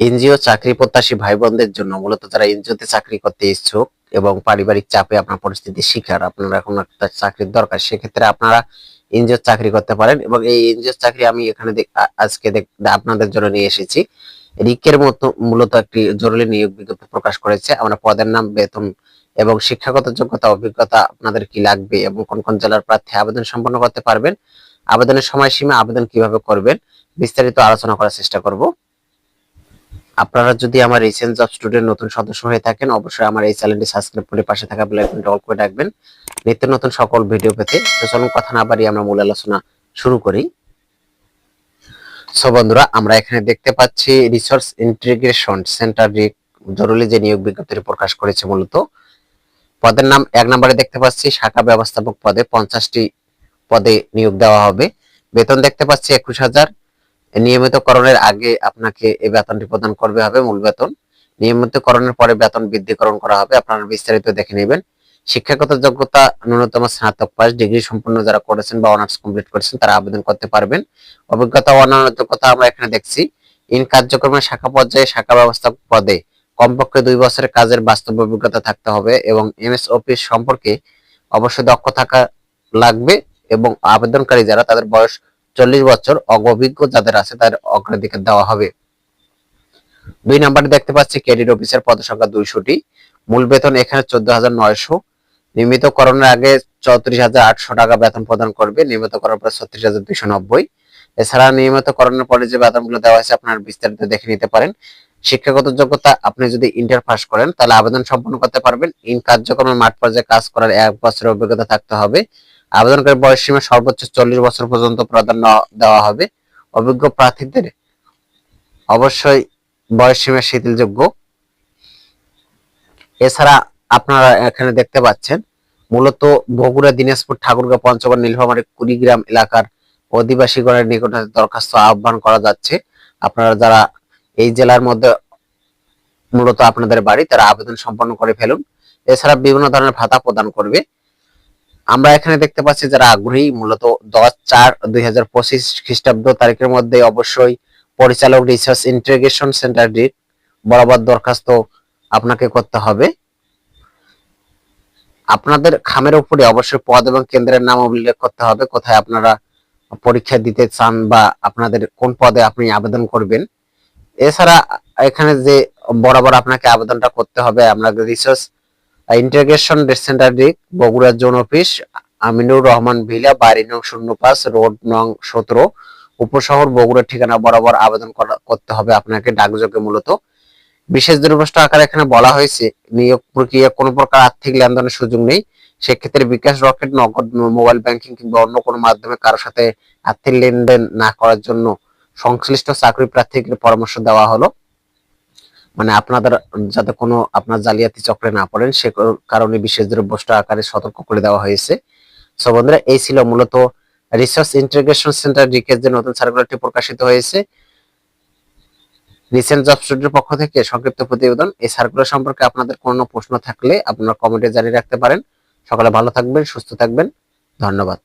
NGO চাকরি প্রত্যাশী ভাই বোনদের জন্য মূলত যারা এনজিওতে চাকরি করতে ইচ্ছুক এবং পারিবারিক চাপে আপনার পরিস্থিতি শিকার, আপনারা এখন একটা চাকরির দরকার, সেক্ষেত্রে আপনারা এনজিও চাকরি করতে পারেন এবং এই এনজিও চাকরি আমি এখানে আজকে আপনাদের জন্য নিয়ে এসেছি। রিকের মতো মূলত একটি জরুরি নিয়োগ বিজ্ঞপ্তি প্রকাশ করেছে। আমরা পদের নাম, বেতন এবং শিক্ষাগত যোগ্যতা, অভিজ্ঞতা আপনাদের কি লাগবে এবং কোন কোন জেলার প্রার্থী আবেদন সম্পন্ন করতে পারবেন, আবেদনের সময়সীমা, আবেদন কীভাবে করবেন, বিস্তারিত আলোচনা করার চেষ্টা করব। আপনারা যদি আমার রিসেন্ট জব স্টুডেন্ট নতুন সদস্য হয়ে থাকেন, অবশ্যই আমার এই চ্যানেলটি সাবস্ক্রাইব করে পাশে থাকা বেল আইকনটি অল করে রাখবেন। নিত্য নতুন সকল ভিডিও পেতে তো চলুন কথা না বাড়িয়ে আমরা মূল আলোচনা শুরু করি। সো বন্ধুরা, আমরা এখানে দেখতে পাচ্ছি রিসোর্স ইন্টিগ্রেশন সেন্টার জরুরি যে নিয়োগ বিজ্ঞপ্তি প্রকাশ করেছে মূলত। পদের নাম এক নম্বরে দেখতে পাচ্ছি, শাখা ব্যবস্থাপক পদে পঞ্চাশটি পদে নিয়োগ দেওয়া হবে। বেতন দেখতে পাচ্ছি একুশ হাজার। নিয়মিতকরণের আগে আপনাকে এই বেতনটি প্রদান করবে হবে মূল বেতন। নিয়মিতকরণের পরে বেতন বৃদ্ধিকরণ করা হবে। আপনারা বিস্তারিত দেখে নেবেন। শিক্ষাগত যোগ্যতা, ন্যূনতম স্নাতক পাস ডিগ্রি সম্পন্ন যারা করেছেন বা অনার্স কমপ্লিট করেছেন, তারা আবেদন করতে পারবেন। অভিজ্ঞতা ও অন্যান্য যোগ্যতা আমরা এখানে দেখছি। ইন কার্যক্রমের শাখা পর্যায়ে শাখা ব্যবস্থা পদে কমপক্ষে দুই বছরের কাজের বাস্তব অভিজ্ঞতা থাকতে হবে এবং এমএস অফিস সম্পর্কে অবশ্যই দক্ষ থাকা লাগবে এবং আবেদনকারী যারা, তাদের বয়স চল্লিশ বছর অভিজ্ঞ যাদের আছে তাদের অগ্রাধিকার দেওয়া হবে। দুই নম্বরে দেখতে পাচ্ছি ক্রেডিট অফিসের পদ সংখ্যা দুইশোটি। মূল বেতন এখানে চোদ্দ হাজার নয়শো। নিয়মিতকরণের আগে চৌত্রিশ হাজার আটশো টাকা বেতন প্রদান করবে নিয়মিতকরণ পরে ছত্রিশ হাজার দুইশো নব্বই। এছাড়া নিয়মিতকরণের পরে যে বেতনগুলো দেওয়া হয়েছে আপনার বিস্তারিত দেখে নিতে পারেন। শিক্ষাগত যোগ্যতা আপনি যদি ইন্টার পাস করেন, তাহলে আবেদন সম্পন্ন করতে পারবেন। ইন কার্যক্রমের মাঠ পর্যায়ে কাজ করার এক বছরের অভিজ্ঞতা থাকতে হবে। আবেদনকারী বয়স সীমা সর্বোচ্চ চল্লিশ বছর পর্যন্ত প্রাধান্য দেওয়া হবে। অভিজ্ঞ প্রার্থীদের অবশ্যই বয়স সীমা শিথিলযোগ্য। এছাড়া আপনারা এখানে দেখতে পাচ্ছেন, মূলত বগুড়া, দিনাজপুর ঠাকুরগাঁও পঞ্চগড়, নীলফামারী, কুড়িগ্রাম এলাকার অধিবাসীগণের নিকটে দরখাস্ত আহ্বান করা যাচ্ছে। আপনারা যারা এই জেলার মধ্যে মূলত আপনাদের বাড়ি, তারা আবেদন সম্পন্ন করে ফেলুন। এছাড়া বিভিন্ন ধরনের ভাতা প্রদান করবে। আমরা এখানে দেখতে পাচ্ছি যারা আগ্রহী, মূলত দশ চার দুই হাজার পঁচিশ খ্রিস্টাব্দ তারিখের মধ্যে অবশ্যই পরিচালক রিসার্চ ইন্টিগ্রেশন সেন্টার বরাবর দরখাস্ত আপনাকে করতে হবে। আপনাদের খামের উপরে অবশ্যই পদ এবং কেন্দ্রের নাম উল্লেখ করতে হবে, কোথায় আপনারা পরীক্ষা দিতে চান বা আপনাদের কোন পদে আপনি আবেদন করবেন। এছাড়া এখানে যে বরাবর আপনাকে আবেদনটা করতে হবে আমরা research integration centre Bogura zone office, Aminur Rahman villa, বাড়ি নং শূন্য পাঁচ, রোড নং সতেরো। উপশহর বগুড়া ঠিকানা বরাবর আবেদন করতে হবে আপনাকে ডাকযোগে মূলত। বিশেষ দুর্বস্থ আকারে এখানে বলা হয়েছে, নিয়োগ প্রক্রিয়া কোনো প্রকার আর্থিক লেনদেনের সুযোগ নেই। সেক্ষেত্রে বিকাশ রকেট, নগদ মোবাইল ব্যাংকিং কিংবা অন্য কোনো মাধ্যমে কারোর সাথে আর্থিক লেনদেন না করার জন্য সংশ্লিষ্ট চাকরি প্রার্থীকে পরামর্শ দেওয়া হলো। মানে আপনাদের যাতে কোনো আপনার জালিয়াতি চক্রে না পড়েন, সে কারণে বিশেষ দ্রব্যষ্ট আকারে সতর্ক করে দেওয়া হয়েছে। সো বন্ধুরা, এই ছিল মূলত রিসার্চ ইন্টিগ্রেশন সেন্টার ডিকের যে নতুন সার্কুলারটি প্রকাশিত হয়েছে। রিসেন্ট জব স্টুডিওর পক্ষ থেকে সংক্ষিপ্ত প্রতিবেদন। এই সার্কুলার সম্পর্কে আপনাদের কোনো প্রশ্ন থাকলে আপনারা কমেন্টে জানিয়ে রাখতে পারেন। সকালে ভালো থাকবেন, সুস্থ থাকবেন। ধন্যবাদ।